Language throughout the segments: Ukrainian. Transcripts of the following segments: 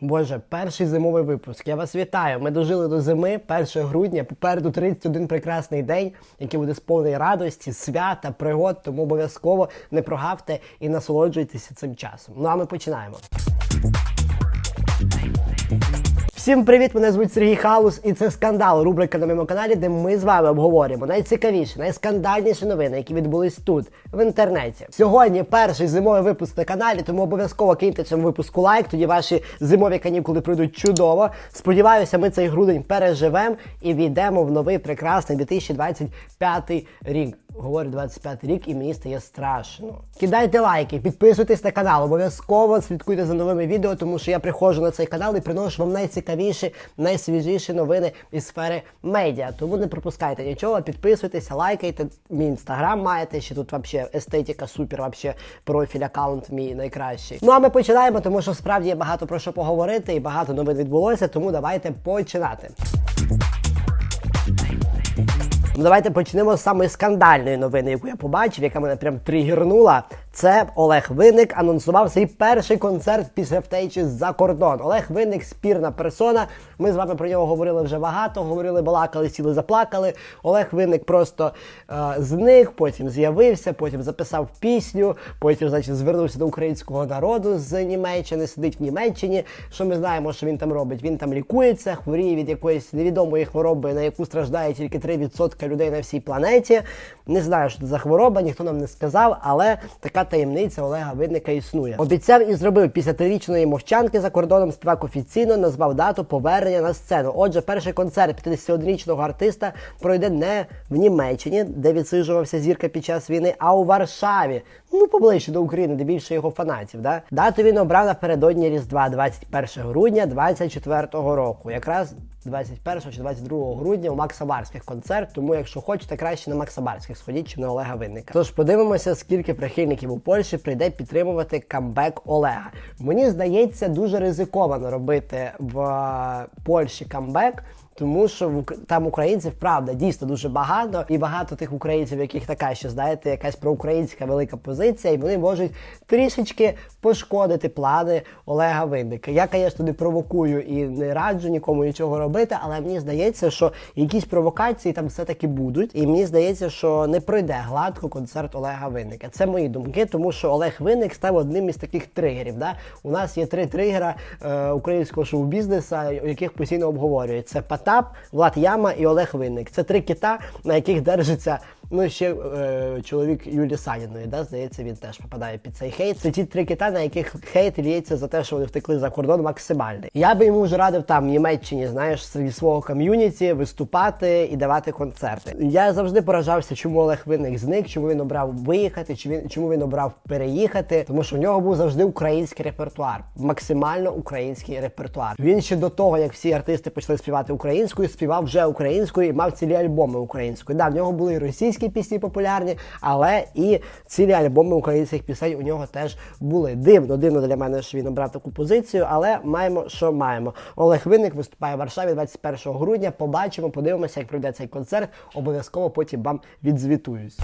Боже, перший зимовий випуск. Я вас вітаю. Ми дожили до зими 1 грудня. Попереду 31 прекрасний день, який буде сповнений радості, свята, пригод. Тому обов'язково не прогавте і насолоджуйтеся цим часом. Ну а ми починаємо. Всім привіт! Мене звуть Сергій Халус, і це скандал. Рубрика на моєму каналі, де ми з вами обговорюємо найцікавіші, найскандальніші новини, які відбулись тут, в інтернеті. Сьогодні перший зимовий випуск на каналі, тому обов'язково киньте цьому випуску лайк. Тоді ваші зимові канікули пройдуть чудово. Сподіваюся, ми цей грудень переживемо і війдемо в новий прекрасний 2025 рік. Говорю 25 рік і мені стає страшно. Кидайте лайки, підписуйтесь на канал, обов'язково слідкуйте за новими відео, тому що я приходжу на цей канал і приношу вам найцікавіші, найсвіжіші новини із сфери медіа. Тому не пропускайте нічого, підписуйтеся, лайкайте. Мій інстаграм маєте, ще тут вообще естетика, супер, вообще профіль, аккаунт мій найкращий. Ну а ми починаємо, тому що справді є багато про що поговорити і багато новин відбулося, тому давайте починати. Ну, давайте почнемо з самої скандальної новини, яку я побачив, яка мене прям тригернула. Це Олег Винник анонсував свій перший концерт після втечі за кордон. Олег Винник спірна персона. Ми з вами про нього говорили вже багато. Говорили, балакали, сіли, заплакали. Олег Винник просто е, зник, потім з'явився, потім записав пісню, потім, значить, звернувся до українського народу з Німеччини, сидить в Німеччині. Що ми знаємо, що він там робить? Він там лікується, хворіє від якоїсь невідомої хвороби, на яку страждає тільки 3% людей на всій планеті. Не знаю, що це за хвороба, ніхто нам не сказав, але така таємниця Олега Винника існує. Обіцяв і зробив після трирічної мовчанки за кордоном співак офіційно назвав дату повернення на сцену. Отже, перший концерт 51-річного артиста пройде не в Німеччині, де відсиджувався зірка під час війни, а у Варшаві. Ну, поближче до України, де більше його фанатів. Да? Дату він обрав напередодні Різдва 21 грудня 24 року. Якраз 21 чи 22 грудня у Макса Барських концерт. Тому, якщо хочете, краще на Макса Барських сходіть, чи на Олега Винника. Тож подивимося, скільки прихильників у Польщі прийде підтримувати камбек Олега. Мені здається, дуже ризиковано робити в Польщі камбек. Тому що там українців правда дійсно дуже багато, і багато тих українців, яких така ще знаєте, якась проукраїнська велика позиція, і вони можуть трішечки пошкодити плани Олега Винника. Я, звісно, не провокую і не раджу нікому нічого робити, але мені здається, що якісь провокації там все-таки будуть. І мені здається, що не пройде гладко концерт Олега Винника. Це мої думки, тому що Олег Винник став одним із таких тригерів. Да? У нас є три тригера е, українського шоу-бізнесу, яких постійно обговорюють. Це Потап, Влад Яма і Олег Винник. Це три кита, на яких держиться ну ще е, чоловік Юлі Саніної. Да? Здається, він теж попадає під цей хейт. Це ті три кита, на яких хейт ліється за те, що вони втекли за кордон максимальний. Я би йому вже радив там в Німеччині, знаєш, серед свого ком'юніті виступати і давати концерти. Я завжди поражався, чому Олег Винник зник, чому він обрав виїхати, чи він чому він обрав переїхати, тому що в нього був завжди український репертуар, максимально український репертуар. Він ще до того, як всі артисти почали співати українською, співав вже українською і мав цілі альбоми українською. Да, в нього були і російські пісні популярні, але і цілі альбоми українських пісень у нього теж були. Дивно, дивно для мене, що він обрав таку позицію, але маємо, що маємо. Олег Винник виступає в Варшаві 21 грудня. Побачимо, подивимося, як пройде цей концерт. Обов'язково потім вам відзвітуюсь.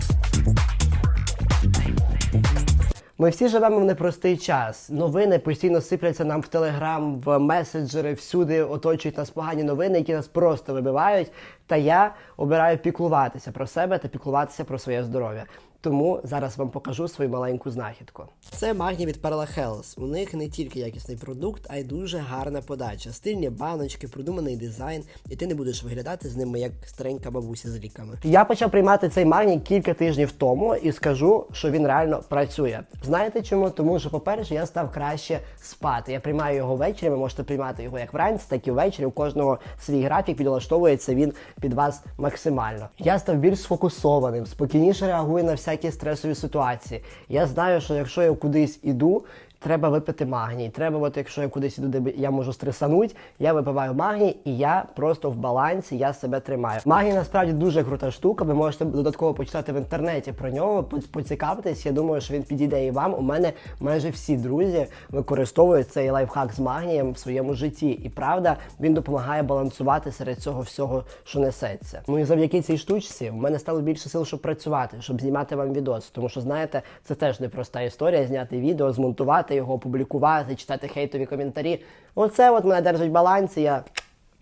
Ми всі живемо в непростий час. Новини постійно сипляться нам в телеграм, в меседжери, всюди оточують нас погані новини, які нас просто вибивають. Та я обираю піклуватися про себе та піклуватися про своє здоров'я. Тому зараз вам покажу свою маленьку знахідку. Це магній від Perla Health. У них не тільки якісний продукт, а й дуже гарна подача. Стильні баночки, продуманий дизайн, і ти не будеш виглядати з ними як старенька бабуся з ліками. Я почав приймати цей магній кілька тижнів тому і скажу, що він реально працює. Знаєте чому? Тому що, по-перше, я став краще спати. Я приймаю його ввечері. Ви можете приймати його як вранці, так і ввечері. У кожного свій графік підлаштовується він під вас максимально. Я став більш сфокусованим, спокійніше реагую на всякі стресові ситуації. Я знаю, що якщо я кудись іду. Треба випити магній. Треба, от якщо я кудись іду, де я можу стресануть, я випиваю магній і я просто в балансі, я себе тримаю. Магній насправді дуже крута штука. Ви можете додатково почитати в інтернеті про нього, поцікавитись. Я думаю, що він підійде і вам. У мене майже всі друзі використовують цей лайфхак з магнієм в своєму житті. І правда, він допомагає балансувати серед цього всього, що несеться. Ну і завдяки цій штучці в мене стало більше сил, щоб працювати, щоб знімати вам відос. Тому що знаєте, це теж непроста історія зняти відео, змонтувати. Рекламувати його, опублікувати, читати хейтові коментарі. Оце от мене держить балансі. Я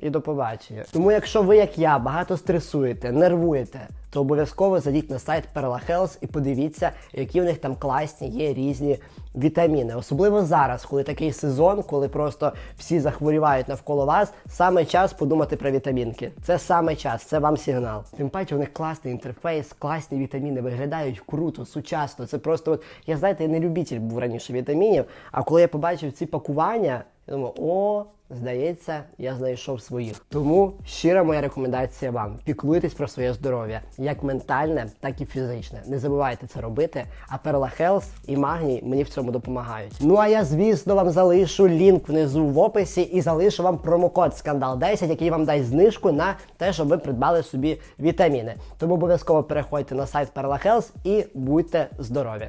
і до побачення. Тому, якщо ви, як я, багато стресуєте, нервуєте, то обов'язково зайдіть на сайт Perla Health і подивіться, які в них там класні є різні вітаміни. Особливо зараз, коли такий сезон, коли просто всі захворівають навколо вас, саме час подумати про вітамінки. Це саме час, це вам сигнал. Тим паче, у них класний інтерфейс, класні вітаміни, виглядають круто, сучасно. Це просто, от я знаєте, я не любитель був раніше вітамінів. А коли я побачив ці пакування, я думаю, о, здається, я знайшов своїх. Тому щира моя рекомендація вам: піклуйтесь про своє здоров'я, як ментальне, так і фізичне. Не забувайте це робити. А Perla Health і Магній мені в цьому допомагають. Ну а я, звісно, вам залишу лінк внизу в описі і залишу вам промокод скандал 10, який вам дасть знижку на те, щоб ви придбали собі вітаміни. Тому обов'язково переходьте на сайт Perla Health і будьте здорові.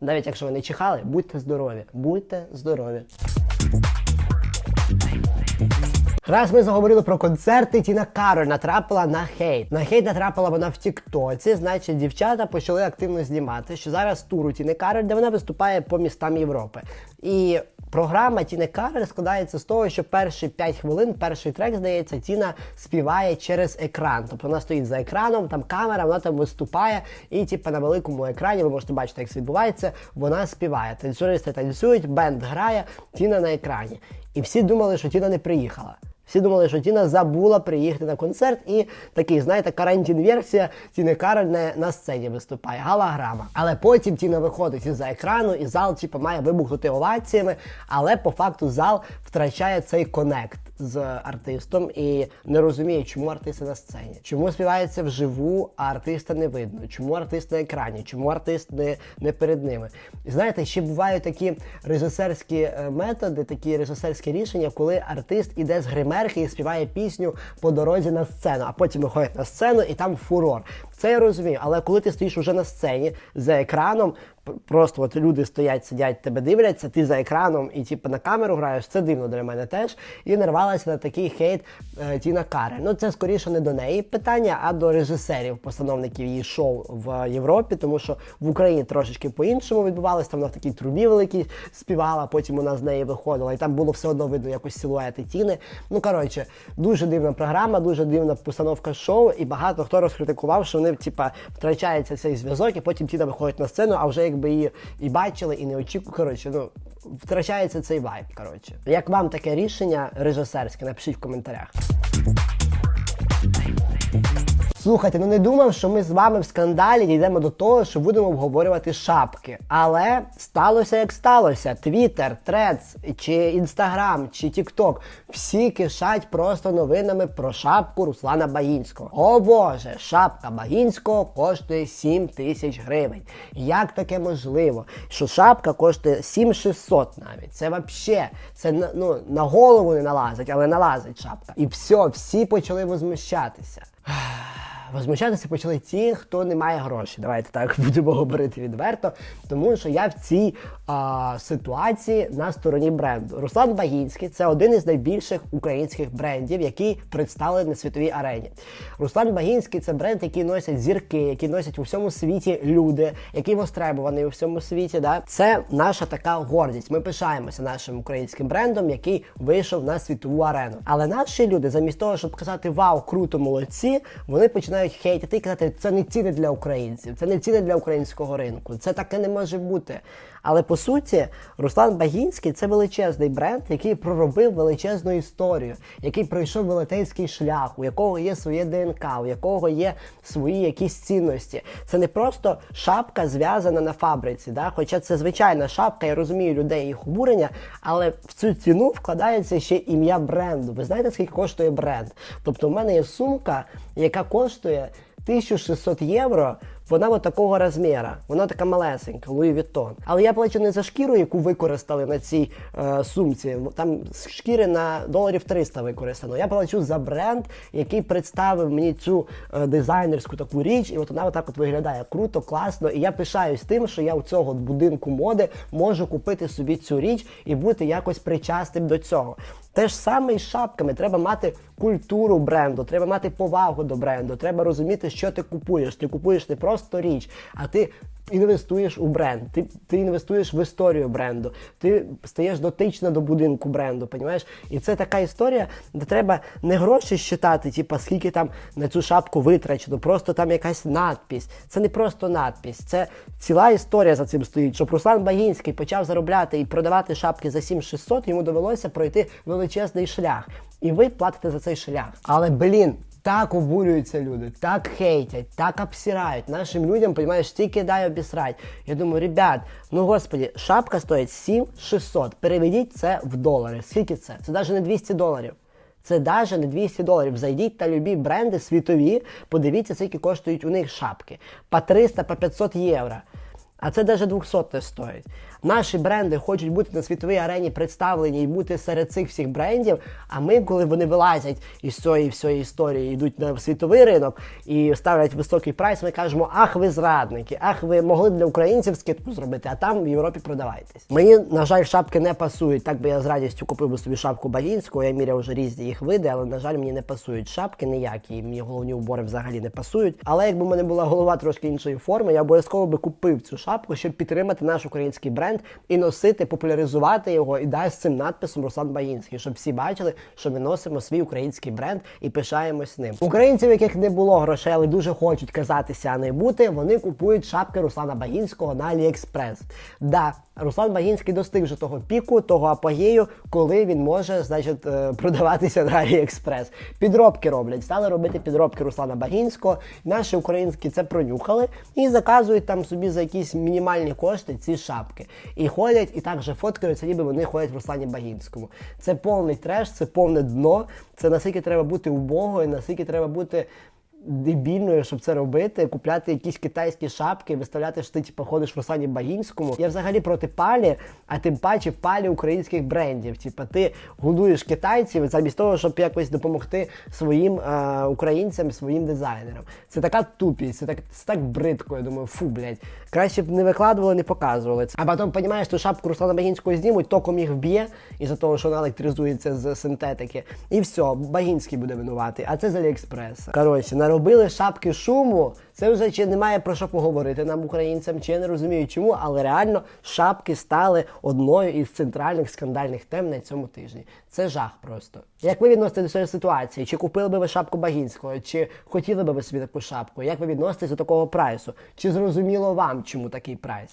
Навіть якщо ви не чихали, будьте здорові, будьте здорові. Раз ми заговорили про концерти, Тіна Кароль натрапила на хейт. На хейт натрапила вона в Тіктоці. Значить, дівчата почали активно знімати, що зараз тур у Тіни Кароль, де вона виступає по містам Європи. І програма Тіни Кароль складається з того, що перші 5 хвилин, перший трек, здається, Тіна співає через екран. Тобто вона стоїть за екраном, там камера, вона там виступає, і типу, на великому екрані ви можете бачити, як це відбувається. Вона співає. Танцюристи танцюють, бенд грає, Тіна на екрані. І всі думали, що Тіна не приїхала. Всі думали, що Тіна забула приїхати на концерт, і такий, знаєте, карантин-версія Тіни Кароль не на сцені виступає, галаграма. Але потім Тіна виходить із-за екрану, і зал типу, має вибухнути оваціями, але по факту зал втрачає цей конект з артистом і не розуміє, чому артисти на сцені, чому співається вживу, а артиста не видно, чому артист на екрані, чому артист не, не перед ними. І знаєте, ще бувають такі режисерські е, методи, такі режисерські рішення, коли артист іде з гримерки і співає пісню по дорозі на сцену, а потім виходить на сцену і там фурор. Це я розумію, але коли ти стоїш уже на сцені за екраном, просто от люди стоять, сидять, тебе дивляться, ти за екраном і типу на камеру граєш, це дивно для мене теж. І нарвалася на такий хейт е, Тіна Карель. Ну це скоріше не до неї питання, а до режисерів, постановників її шоу в Європі, тому що в Україні трошечки по-іншому відбувалося. Там вона в такій трубі великій співала, потім вона з неї виходила, і там було все одно видно якось силуети Тіни. Ну коротше, дуже дивна програма, дуже дивна постановка шоу, і багато хто розкритикував, що вони типа втрачається цей зв'язок, і потім Тіна виходить на сцену, а вже якби її і бачили, і не очікували. Коротше, ну втрачається цей вайб. Коротше, як вам таке рішення режисерське? Напишіть в коментарях. Слухайте, ну не думав, що ми з вами в скандалі дійдемо до того, що будемо обговорювати шапки. Але сталося як сталося. Твіттер, Трец, чи Інстаграм, чи Тікток всі кишать просто новинами про шапку Руслана Багінського. О Боже, шапка Багінського коштує 7 тисяч гривень. Як таке можливо? Що шапка коштує 7600 навіть. Це вообще, це ну, на голову не налазить, але налазить шапка. І все, всі почали возмущатися. Возмущатися почали ті, хто не має грошей. Давайте так будемо говорити відверто. Тому що я в цій а, ситуації на стороні бренду. Руслан Багінський це один із найбільших українських брендів, який представлений на світовій арені. Руслан Багінський це бренд, який носять зірки, який носять у всьому світі люди, який востребований у всьому світі. Да? Це наша така гордість. Ми пишаємося нашим українським брендом, який вийшов на світову арену. Але наші люди, замість того, щоб казати Вау, круто, молодці, вони починають хейтити і казати, це не ціни для українців, це не ціни для українського ринку. Це таке не може бути. Але по суті, Руслан Багінський це величезний бренд, який проробив величезну історію, який пройшов велетенський шлях, у якого є своє ДНК, у якого є свої якісь цінності. Це не просто шапка зв'язана на фабриці. Да? Хоча це звичайна шапка, я розумію людей їх обурення, але в цю ціну вкладається ще ім'я бренду. Ви знаєте, скільки коштує бренд? Тобто, у мене є сумка, яка коштує 1600 євро. Вона от такого розміру, вона така малесенька, Louis Vuitton. Але я плачу не за шкіру, яку використали на цій е, сумці. Там шкіри на доларів 300 використано. Я плачу за бренд, який представив мені цю е, дизайнерську таку річ, і от вона отак от виглядає круто, класно. І я пишаюсь тим, що я у цього будинку моди можу купити собі цю річ і бути якось причастним до цього. Те ж саме і з шапками. Треба мати культуру бренду, треба мати повагу до бренду, треба розуміти, що ти купуєш. Ти купуєш не просто річ, а ти. Інвестуєш у бренд, ти, ти інвестуєш в історію бренду, ти стаєш дотична до будинку бренду, понімаєш? І це така історія, де треба не гроші считати, типа скільки там на цю шапку витрачено, просто там якась надпись. Це не просто надпись, це ціла історія за цим стоїть. Щоб Руслан Багінський почав заробляти і продавати шапки за 7600, йому довелося пройти величезний шлях. І ви платите за цей шлях. Але блін. Так обурюються люди, так хейтять, так обсирають. Нашим людям, понімаєш, тільки дай обісрать. Я думаю, ребят, ну господі, шапка стоїть 7600. Переведіть це в долари. Скільки це? Це навіть не 200 доларів. Це навіть не 200 доларів. Зайдіть та любі бренди світові, подивіться, скільки коштують у них шапки. По 300, по 500 євро. А це навіть 200 не стоїть. Наші бренди хочуть бути на світовій арені представлені і бути серед цих всіх брендів. А ми, коли вони вилазять із цієї всієї історії, йдуть на світовий ринок і ставлять високий прайс, ми кажемо, ах, ви зрадники, ах, ви могли для українців скидку зробити, а там в Європі продавайтесь. Мені, на жаль, шапки не пасують. Так би я з радістю купив би собі шапку Багінського, я міряв вже різні їх види, але, на жаль, мені не пасують шапки ніякі, мені головні убори взагалі не пасують. Але якби в мене була голова трошки іншої форми, я обов'язково би купив цю шапку, щоб підтримати наш український бренд і носити, популяризувати його і дасть цим надписом Руслан Баїнський, щоб всі бачили, що ми носимо свій український бренд і пишаємось ним. Українців, яких не було грошей, але дуже хочуть казатися, а не бути, вони купують шапки Руслана Баїнського на Аліекспрес. Да, Руслан Багінський достиг вже того піку, того апогею, коли він може, значить, е, продаватися на Аліекспрес. Підробки роблять, стали робити підробки Руслана Багінського. Наші українські це пронюхали і заказують там собі за якісь мінімальні кошти ці шапки. І ходять, і так же фоткаються, ніби вони ходять в Руслані Багінському. Це повний треш, це повне дно. Це наскільки треба бути убогою, наскільки треба бути дебільною, щоб це робити, купляти якісь китайські шапки, виставляти, що ти типу, ходиш в Руслані Багінському. Я взагалі проти палі, а тим паче палі українських брендів. Типа ти годуєш китайців замість того, щоб якось допомогти своїм е, українцям, своїм дизайнерам. Це така тупість, це так, це так бридко. Я думаю, фу, блядь. Краще б не викладували, не показували це. А потім, розумієш, ту шапку Руслана Багінського знімуть, током їх вб'є, із-за того, що вона електризується з синтетики. І все, Багінський буде винуватий. А це з Аліекспреса. Коротше, наробили шапки шуму. Це вже чи немає про що поговорити нам, українцям, чи я не розумію чому, але реально шапки стали одною із центральних скандальних тем на цьому тижні. Це жах просто. Як ви відноситесь до цієї ситуації? Чи купили би ви шапку Багінського, чи хотіли би ви собі таку шапку? Як ви відноситесь до такого прайсу? Чи зрозуміло вам, чому такий прайс?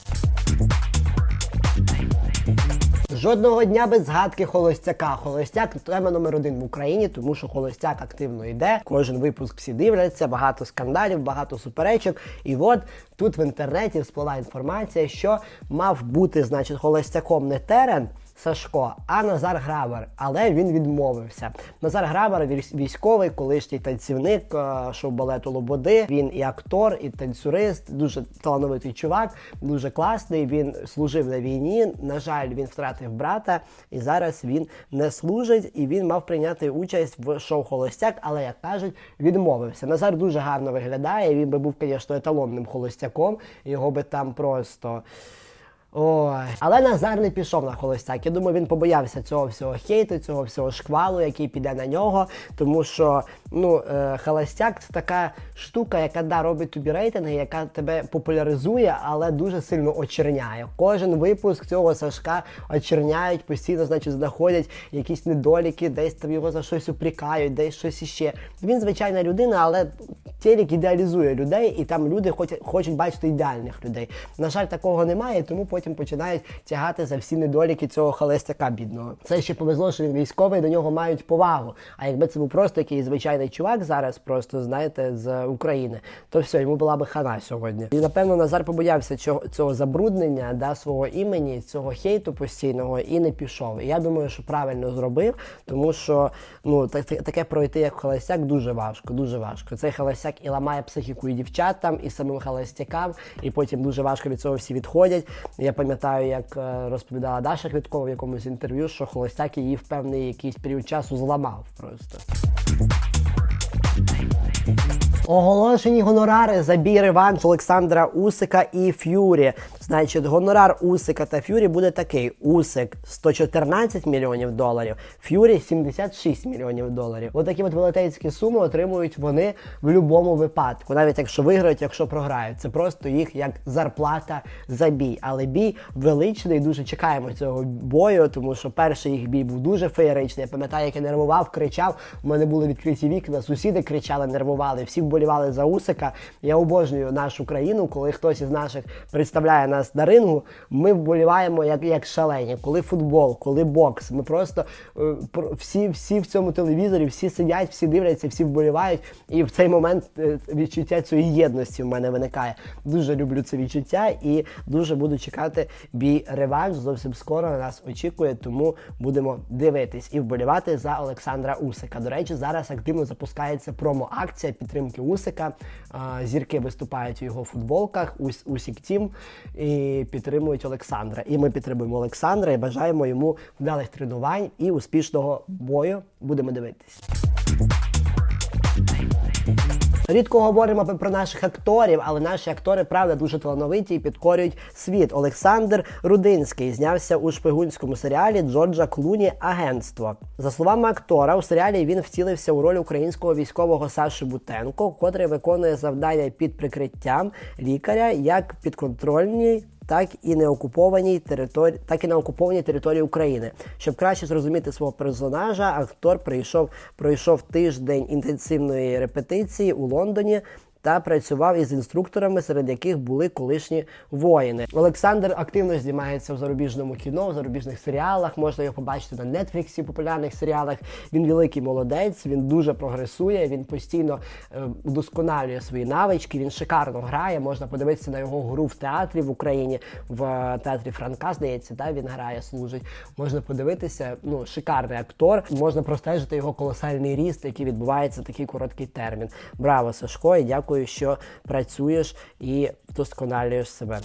Жодного дня без згадки холостяка. Холостяк тема номер один в Україні, тому що холостяк активно йде. Кожен випуск всі дивляться, багато скандалів, багато суперечок. І от тут в інтернеті всплила інформація, що мав бути, значить, холостяком не терен. Сашко, а Назар Грабар, але він відмовився. Назар Грабар військ- військовий, колишній танцівник е, шоу-балету Лободи. Він і актор, і танцюрист, дуже талановитий чувак, дуже класний. Він служив на війні. На жаль, він втратив брата, і зараз він не служить. І він мав прийняти участь в шоу Холостяк, але як кажуть, відмовився. Назар дуже гарно виглядає. Він би був, звісно, еталонним холостяком. Його би там просто. Ой, але Назар не пішов на холостяк. Я думаю, він побоявся цього всього хейту, цього всього шквалу, який піде на нього. Тому що ну, е, холостяк це така штука, яка да, робить тобі рейтинги, яка тебе популяризує, але дуже сильно очерняє. Кожен випуск цього Сашка очерняють, постійно, значить, знаходять якісь недоліки, десь там його за щось упрікають, десь щось іще. Він звичайна людина, але телек ідеалізує людей, і там люди хочуть, хочуть бачити ідеальних людей. На жаль, такого немає, тому потім починають тягати за всі недоліки цього холестяка бідного. Це ще повезло, що він військовий, до нього мають повагу. А якби це був просто якийсь звичайний чувак зараз, просто знаєте, з України, то все, йому була би хана сьогодні. І напевно Назар побоявся цього, цього забруднення да, свого імені, цього хейту постійного і не пішов. І я думаю, що правильно зробив, тому що ну так, так- таке пройти як холостяк дуже важко, дуже важко. Цей холостяк і ламає психіку і дівчатам, і самим холостякам, і потім дуже важко від цього всі відходять. Я пам'ятаю, як е, розповідала Даша Квіткова в якомусь інтерв'ю, що холостяк її в певний якийсь період часу зламав просто. Оголошені гонорари за бій реванш Олександра Усика і Ф'юрі. Значить, гонорар Усика та Ф'юрі буде такий: Усик 114 мільйонів доларів, Ф'юрі 76 мільйонів доларів. Отакі от велетенські суми отримують вони в будь-якому випадку, навіть якщо виграють, якщо програють. Це просто їх як зарплата за бій. Але бій величний, дуже чекаємо цього бою, тому що перший їх бій був дуже феєричний. Я пам'ятаю, як я нервував, кричав. У мене були відкриті вікна, сусіди кричали, нервували, всі вболівали за Усика. Я обожнюю нашу країну, коли хтось із наших представляє нас на рингу. Ми вболіваємо як, як шалені. Коли футбол, коли бокс. Ми просто е, всі, всі в цьому телевізорі, всі сидять, всі дивляться, всі вболівають. І в цей момент е, відчуття цієї єдності в мене виникає. Дуже люблю це відчуття і дуже буду чекати бій реванш. Зовсім скоро на нас очікує, тому будемо дивитись і вболівати за Олександра Усика. До речі, зараз активно запускається промо-акція підтримки Усика. Зірки виступають у його футболках, Ус- Усік Тім і підтримують Олександра. І ми підтримуємо Олександра і бажаємо йому вдалих тренувань і успішного бою. Будемо дивитись. Рідко говоримо про наших акторів, але наші актори, правда, дуже талановиті і підкорюють світ. Олександр Рудинський знявся у шпигунському серіалі Джорджа Клуні Агентство. За словами актора, у серіалі він втілився у роль українського військового Саші Бутенко, котрий виконує завдання під прикриттям лікаря як підконтрольній так і не окупованій території, так і на окупованій території України. Щоб краще зрозуміти свого персонажа, актор прийшов пройшов тиждень інтенсивної репетиції у Лондоні. Та працював із інструкторами, серед яких були колишні воїни. Олександр активно знімається в зарубіжному кіно, в зарубіжних серіалах. Можна його побачити на Нетфліксі, популярних серіалах. Він великий молодець, він дуже прогресує. Він постійно е, удосконалює свої навички. Він шикарно грає. Можна подивитися на його гру в театрі в Україні, в е, театрі Франка, здається, да, він грає, служить. Можна подивитися. Ну, шикарний актор. Можна простежити його колосальний ріст, який відбувається в такий короткий термін. Браво, Сашко, і дякую, що працюєш і вдосконалюєш себе.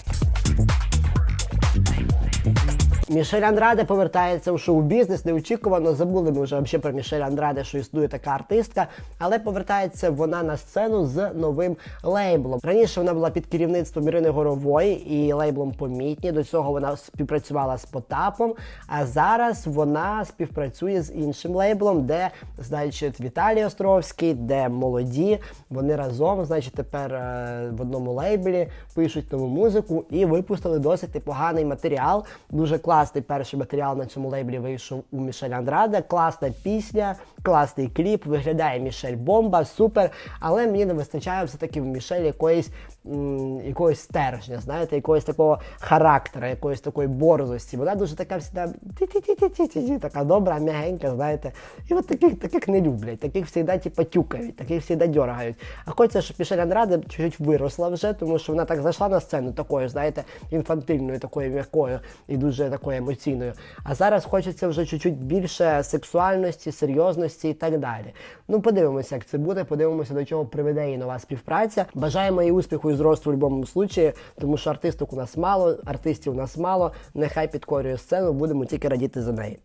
Мішель Андраде повертається у шоу-бізнес. Неочікувано забули ми вже взагалі про Мішель Андраде, що існує така артистка, але повертається вона на сцену з новим лейблом. Раніше вона була під керівництвом Ірини Горової і лейблом Помітні. До цього вона співпрацювала з Потапом. А зараз вона співпрацює з іншим лейблом, де, значить, Віталій Островський, де молоді. Вони разом, значить, тепер е, в одному лейблі пишуть нову музику і випустили досить непоганий матеріал. Дуже класний перший матеріал на цьому лейблі вийшов у Мішель Андраде. Класна пісня, класний кліп. Виглядає Мішель бомба, супер. Але мені не вистачає все-таки в Мішель якоїсь м, якогось стержня, знаєте, якогось такого характера, якоїсь такої борзості. Вона дуже така ті-ті-ті-ті-ті-ті, така добра, м'ягенька, знаєте. І от таких, таких не люблять, таких завжди типа тюкають, таких завжди дергають. А хочеться, щоб Мішель Андраде чуть-чуть виросла вже, тому що вона так зайшла на сцену такою, знаєте, інфантильною, такою м'якою і дуже такою емоційною. А зараз хочеться вже чуть-чуть більше сексуальності, серйозності і так далі. Ну, подивимося, як це буде, подивимося, до чого приведе її нова співпраця. Бажаємо їй успіху і зросту в будь-якому случаї, тому що артисток у нас мало, артистів у нас мало. Нехай підкорює сцену, будемо тільки радіти за неї.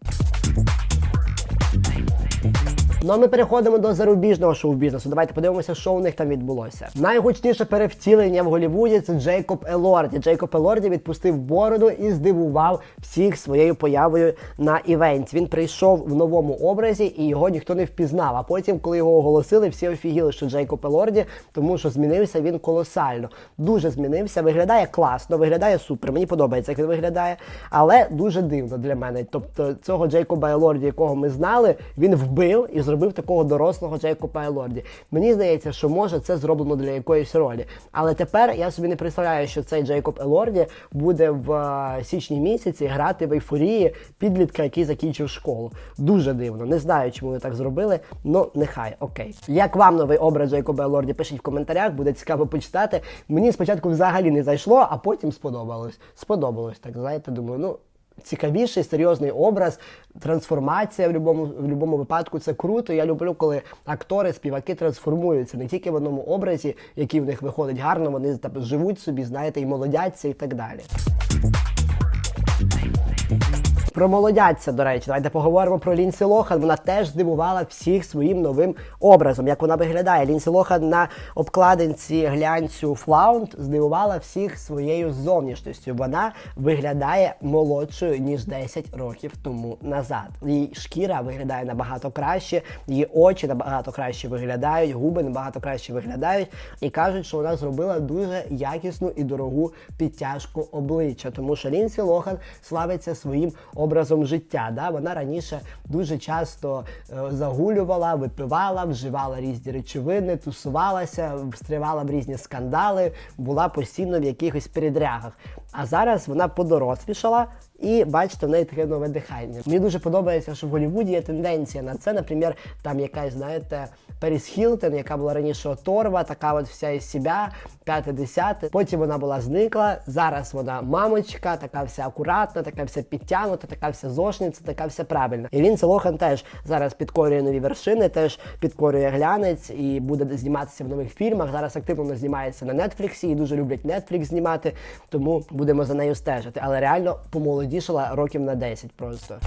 Ну а ми переходимо до зарубіжного шоу-бізнесу. Давайте подивимося, що у них там відбулося. Найгучніше перевтілення в Голлівуді – це Джейкоб Елорді. Джейкоб Елорді відпустив бороду і здивував всіх своєю появою на івенті. Він прийшов в новому образі і його ніхто не впізнав. А потім, коли його оголосили, всі офігіли, що Джейкоб Елорді, тому що змінився він колосально. Дуже змінився. Виглядає класно, виглядає супер. Мені подобається, як він виглядає, але дуже дивно для мене. Тобто цього Джейкоба Елорді, якого ми знали, він вбив і зробив такого дорослого Джейкоба Елорді. Мені здається, що може це зроблено для якоїсь ролі. Але тепер я собі не представляю, що цей Джейкоб Елорді буде в е, січні місяці грати в ейфорії підлітка, який закінчив школу. Дуже дивно. Не знаю, чому вони так зробили. Ну нехай окей. Як вам новий образ Джейкоба Елорді? Пишіть в коментарях, буде цікаво почитати. Мені спочатку взагалі не зайшло, а потім сподобалось. Сподобалось, так знаєте, думаю, ну. Цікавіший, серйозний образ, трансформація в будь-якому в будь-якому випадку це круто. Я люблю, коли актори, співаки трансформуються не тільки в одному образі, який в них виходить гарно, вони живуть собі, знаєте, і молодяться, і так далі. Промолодяться, до речі, давайте поговоримо про Лінсі Лохан. Вона теж здивувала всіх своїм новим образом, як вона виглядає. Лінсі Лохан на обкладинці глянцю Флаунд здивувала всіх своєю зовнішністю. Вона виглядає молодшою ніж 10 років тому назад. Її шкіра виглядає набагато краще, її очі набагато краще виглядають, губи набагато краще виглядають. І кажуть, що вона зробила дуже якісну і дорогу підтяжку обличчя, тому що Лінсі Лохан славиться своїм образом життя. Да? Вона раніше дуже часто е, загулювала, випивала, вживала різні речовини, тусувалася, встрівала в різні скандали, була постійно в якихось передрягах. А зараз вона подорослішала. І бачите, в неї таке нове дихання. Мені дуже подобається, що в Голлівуді є тенденція на це. Наприклад, там якась, знаєте, Періс Хілтон, яка була раніше оторва, така от вся із себе, п'яте десяте. Потім вона була зникла. Зараз вона мамочка, така вся акуратна, така вся підтягнута, така вся зошниця, така вся правильна. І він Лохан теж зараз підкорює нові вершини, теж підкорює глянець і буде зніматися в нових фільмах. Зараз активно вона знімається на Нетфліксі і дуже люблять Netflix знімати, тому будемо за нею стежити. Але реально помолодішала років на 10 просто.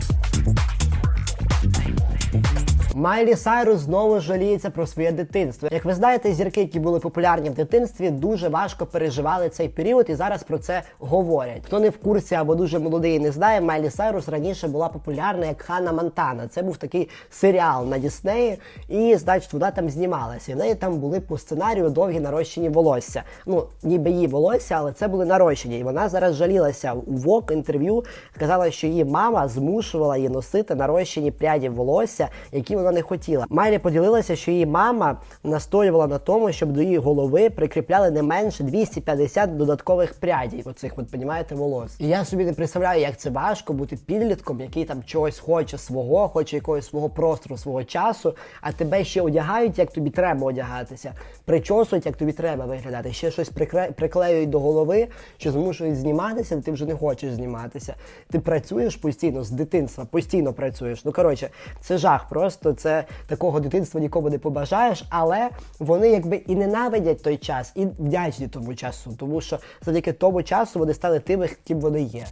Майлі Сайрус знову жаліється про своє дитинство. Як ви знаєте, зірки, які були популярні в дитинстві, дуже важко переживали цей період і зараз про це говорять. Хто не в курсі або дуже молодий і не знає, Майлі Сайрус раніше була популярна як Ханна Монтана. Це був такий серіал на Діснеї, і значить вона там знімалася. І в неї там були по сценарію довгі нарощені волосся. Ну, ніби її волосся, але це були нарощені. І вона зараз жалілася у Вок інтерв'ю. Сказала, що її мама змушувала її носити нарощені пряді волосся, які вона не хотіла. Майлі поділилася, що її мама настоювала на тому, щоб до її голови прикріпляли не менше 250 додаткових прядей. Оцих, от понімаєте, волос. І я собі не представляю, як це важко бути підлітком, який там чогось хоче свого, хоче якогось свого простору, свого часу, а тебе ще одягають, як тобі треба одягатися, причосують, як тобі треба виглядати. Ще щось прикре... приклеюють до голови, що змушують зніматися, ти вже не хочеш зніматися. Ти працюєш постійно з дитинства, постійно працюєш. Ну коротше, це жах. Просто це такого дитинства нікому не побажаєш, але вони якби і ненавидять той час, і вдячні тому часу, тому що завдяки тому часу вони стали тими, ким вони є.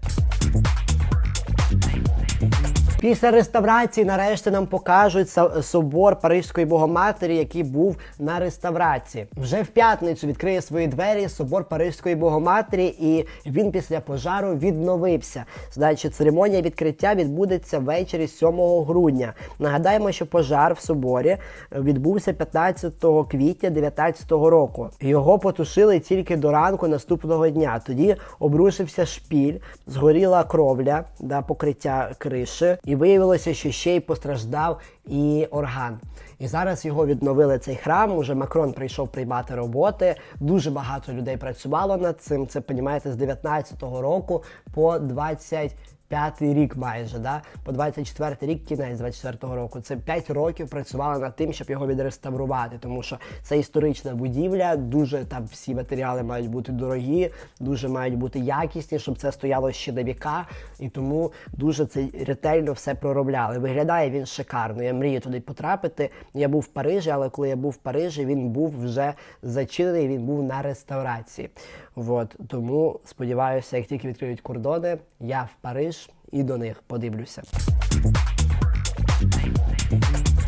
Після реставрації нарешті нам покажуть собор Паризької Богоматері, який був на реставрації. Вже в п'ятницю відкриє свої двері собор Паризької Богоматері, і він після пожару відновився. Значить, церемонія відкриття відбудеться ввечері 7 грудня. Нагадаємо, що пожар в соборі відбувся 15 квітня 19 року. Його потушили тільки до ранку наступного дня. Тоді обрушився шпіль, згоріла кровля да, покриття криші, виявилося, що ще й постраждав і орган. І зараз його відновили цей храм. Уже Макрон прийшов приймати роботи. Дуже багато людей працювало над цим. Це понімаєте з 19-го року по 20 П'ятий рік майже, да? по 24 рік, кінець 24-го року. Це 5 років працювали над тим, щоб його відреставрувати, тому що це історична будівля, дуже там всі матеріали мають бути дорогі, дуже мають бути якісні, щоб це стояло ще на віка. І тому дуже це ретельно все проробляли. Виглядає він шикарно. Я мрію туди потрапити. Я був в Парижі, але коли я був в Парижі, він був вже зачинений, він був на реставрації. От тому сподіваюся, як тільки відкриють кордони, я в Париж і до них подивлюся.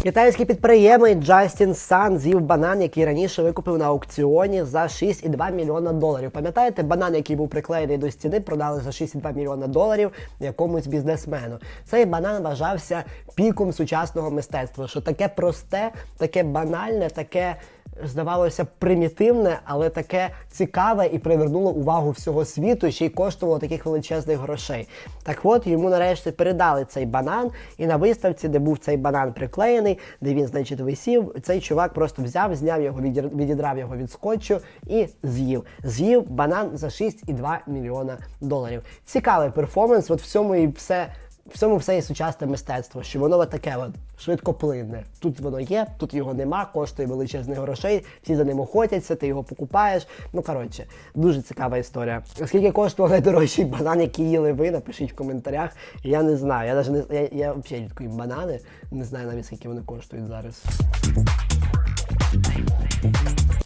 Китайський підприємець Джастін Сан з'їв банан, який раніше викупив на аукціоні за 6,2 мільйона доларів. Пам'ятаєте, банан, який був приклеєний до стіни, продали за 6,2 мільйона доларів якомусь бізнесмену. Цей банан вважався піком сучасного мистецтва, що таке просте, таке банальне, таке. Здавалося примітивне, але таке цікаве і привернуло увагу всього світу, ще й коштувало таких величезних грошей. Так от йому нарешті передали цей банан, і на виставці, де був цей банан приклеєний, де він, значить, висів, цей чувак просто взяв, зняв його, відідрав його від скотчу і з'їв. З'їв банан за 6,2 мільйона доларів. Цікавий перформанс, от в цьому і все. В цьому все і сучасне мистецтво, що воно таке от швидкоплинне. Тут воно є, тут його нема, коштує величезних грошей, всі за ним охотяться, ти його покупаєш. Ну коротше, дуже цікава історія. Скільки коштував найдорожчий банан, який їли ви, напишіть в коментарях. Я не знаю. Я навіть не я, я взагалі банани, не знаю навіть скільки вони коштують зараз.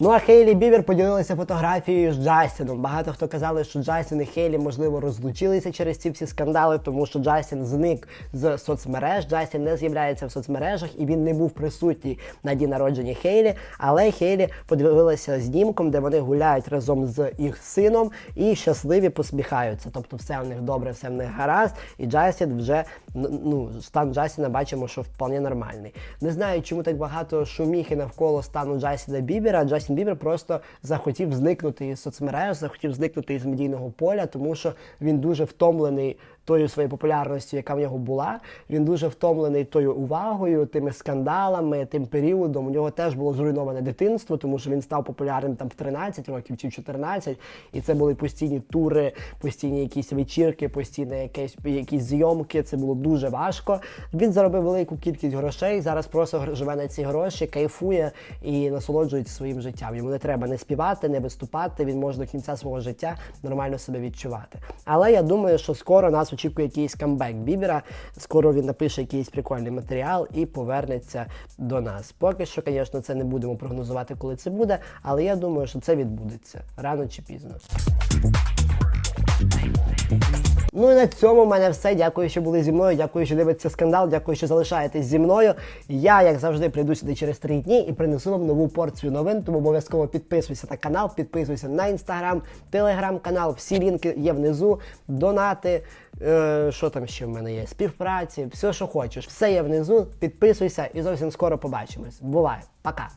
Ну а Хейлі Бівер поділилася фотографією з Джастіном. Багато хто казали, що Джастін і Хейлі можливо розлучилися через ці всі скандали, тому що Джастін зник з соцмереж. Джастін не з'являється в соцмережах і він не був присутній на дні народження Хейлі. Але Хейлі подивилася знімком, де вони гуляють разом з їх сином і щасливі посміхаються. Тобто, все в них добре, все в них гаразд. І Джастін вже ну стан Джастіна бачимо, що вполне нормальний. Не знаю, чому так багато шуміхи навколо стану Джастіна Бібера. Джастін Бібер просто захотів зникнути із соцмереж, захотів зникнути із медійного поля, тому що він дуже втомлений тою своєю популярністю, яка в нього була. Він дуже втомлений тою увагою, тими скандалами, тим періодом. У нього теж було зруйноване дитинство, тому що він став популярним там в 13 років чи в 14, і це були постійні тури, постійні якісь вечірки, постійні якісь, якісь зйомки. Це було дуже важко. Він заробив велику кількість грошей. Зараз просто живе на ці гроші, кайфує і насолоджується своїм життям. Йому не треба не співати, не виступати. Він може до кінця свого життя нормально себе відчувати. Але я думаю, що скоро нас очікує якийсь камбек Бібера. Скоро він напише якийсь прикольний матеріал і повернеться до нас. Поки що, звісно, це не будемо прогнозувати, коли це буде, але я думаю, що це відбудеться рано чи пізно. Ну і на цьому в мене все. Дякую, що були зі мною. Дякую, що дивитеся скандал. Дякую, що залишаєтесь зі мною. Я, як завжди, прийду сюди через три дні і принесу вам нову порцію новин. Тому обов'язково підписуйся на канал, підписуйся на інстаграм, телеграм-канал. Всі лінки є внизу. Донати. Е, що там ще в мене є? Співпраці, все, що хочеш. Все є внизу. Підписуйся і зовсім скоро побачимось. Бувай, пока.